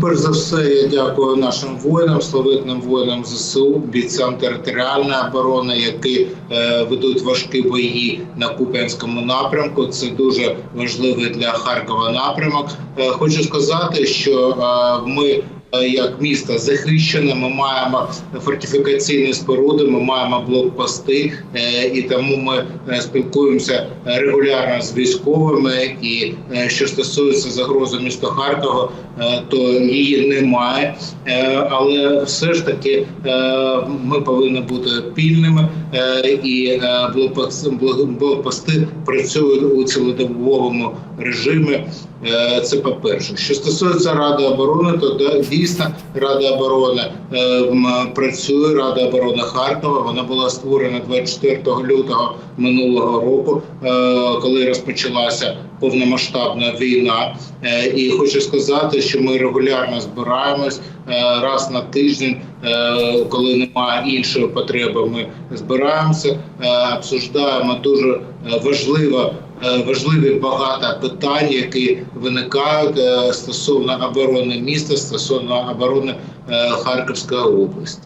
Перш за все, я дякую нашим воїнам, славетним воїнам ЗСУ, бійцям територіальної оборони, які е, ведуть важкі бої на Куп'янському напрямку. Це дуже важливий для Харкова напрямок. Е, хочу сказати, що е, ми. Е, Як місто захищене, ми маємо фортифікаційні споруди, ми маємо блокпости, е, і тому ми е, спілкуємося регулярно з військовими. І що стосується загрози міста Харкова, то її немає. Але все ж таки ми повинні бути пільними, і блокпости працюють у цілодобовому режимі. Е, Це по-перше. Що стосується Ради оборони, то дійсно Рада оборони е, працює. Рада оборони Харкова. Вона була створена 24 лютого минулого року, е, коли розпочалася повномасштабна війна. І хочу сказати, що ми регулярно збираємось раз на тиждень, коли немає іншої потреби. Ми збираємося, обсуждаємо дуже важливо. Е, Важливі багато питань, які виникають е, стосовно оборони міста, стосовно оборони е, Харківської області.